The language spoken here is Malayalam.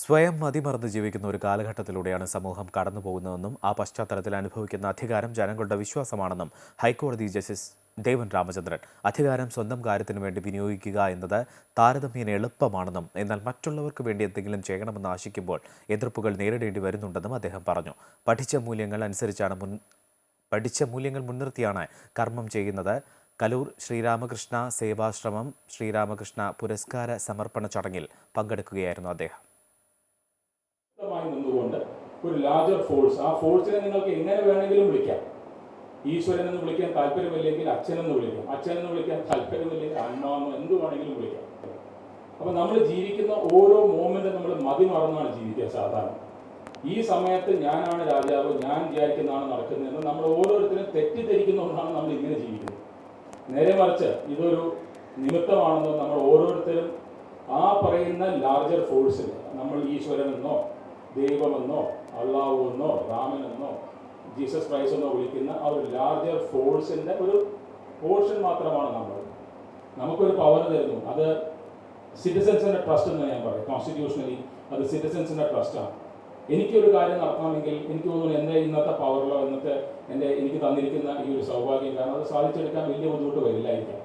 സ്വയം മതിമറന്ന് ജീവിക്കുന്ന ഒരു കാലഘട്ടത്തിലൂടെയാണ് സമൂഹം കടന്നു പോകുന്നതെന്നും ആ പശ്ചാത്തലത്തിൽ അനുഭവിക്കുന്ന അധികാരം ജനങ്ങളുടെ വിശ്വാസമാണെന്നും ഹൈക്കോടതി ജസ്റ്റിസ് ദേവൻ രാമചന്ദ്രൻ. അധികാരം സ്വന്തം കാര്യത്തിനു വേണ്ടി വിനിയോഗിക്കുക എന്നത് താരതമ്യേന എളുപ്പമാണെന്നും എന്നാൽ മറ്റുള്ളവർക്ക് വേണ്ടി എന്തെങ്കിലും ചെയ്യണമെന്ന് ആശിക്കുമ്പോൾ എതിർപ്പുകൾ നേരിടേണ്ടി വരുന്നുണ്ടെന്നും അദ്ദേഹം പറഞ്ഞു. പഠിച്ച മൂല്യങ്ങൾ അനുസരിച്ചാണ് മുൻ പഠിച്ച മൂല്യങ്ങൾ മുൻനിർത്തിയാണ് കർമ്മം ചെയ്യുന്നത്. കലൂർ ശ്രീരാമകൃഷ്ണ സേവാശ്രമം ശ്രീരാമകൃഷ്ണ പുരസ്കാര സമർപ്പണ ചടങ്ങിൽ പങ്കെടുക്കുകയായിരുന്നു അദ്ദേഹം. നിന്നുകൊണ്ട് ഒരു ലാർജർ ഫോഴ്സ് ആ ഫോഴ്സിനെ നിങ്ങൾക്ക് എങ്ങനെ വേണമെങ്കിലും വിളിക്കാം. ഈശ്വരൻ എന്ന് വിളിക്കാൻ താല്പര്യമില്ലെങ്കിൽ അച്ഛനെന്ന് വിളിക്കാം. അച്ഛനെന്ന് വിളിക്കാൻ താല്പര്യമില്ലെങ്കിൽ അമ്മാവെന്നോ എന്ത് വേണമെങ്കിലും വിളിക്കാം. അപ്പൊ നമ്മൾ ജീവിക്കുന്ന ഓരോ മോമെന്റും നമ്മൾ മതി മറന്നാണ് ജീവിക്കുക സാധാരണ. ഈ സമയത്ത് ഞാനാണ് രാജാവ് ഞാൻ വിചാരിക്കുന്നതാണ് നടക്കുന്നതെന്ന് നമ്മൾ ഓരോരുത്തരും തെറ്റിദ്ധരിക്കുന്നതുകൊണ്ടാണ് നമ്മൾ ഇങ്ങനെ ജീവിക്കുന്നത്. നേരെ മറിച്ച് ഇതൊരു നിമിത്തമാണെന്ന് നമ്മൾ ഓരോരുത്തരും ആ പറയുന്ന ലാർജർ ഫോഴ്സിൽ നമ്മൾ ഈശ്വരനെന്നോ ദൈവമെന്നോ അള്ളാഹു എന്നോ രാമനെന്നോ ജീസസ് ക്രൈസ്റ്റ് എന്നോ വിളിക്കുന്ന ആ ഒരു ലാർജർ ഫോഴ്സിന്റെ ഒരു പോർഷൻ മാത്രമാണ് നമ്മൾ. നമുക്കൊരു പവർ തരുന്നു. അത് സിറ്റിസൻസിന്റെ ട്രസ്റ്റ് എന്ന് ഞാൻ പറയും. കോൺസ്റ്റിറ്റ്യൂഷണലി അത് സിറ്റിസൻസിന്റെ ട്രസ്റ്റാണ് എനിക്കൊരു കാര്യം നടത്തണമെങ്കിൽ എനിക്ക് തോന്നുന്നു എന്റെ ഇന്നത്തെ പവറിലോ ഇന്നത്തെ എന്റെ എനിക്ക് തന്നിരിക്കുന്ന ഈ ഒരു സൗഭാഗ്യം കാരണം അത് സാധിച്ചെടുക്കാൻ വലിയ ബുദ്ധിമുട്ട് വരില്ലായിരിക്കാം.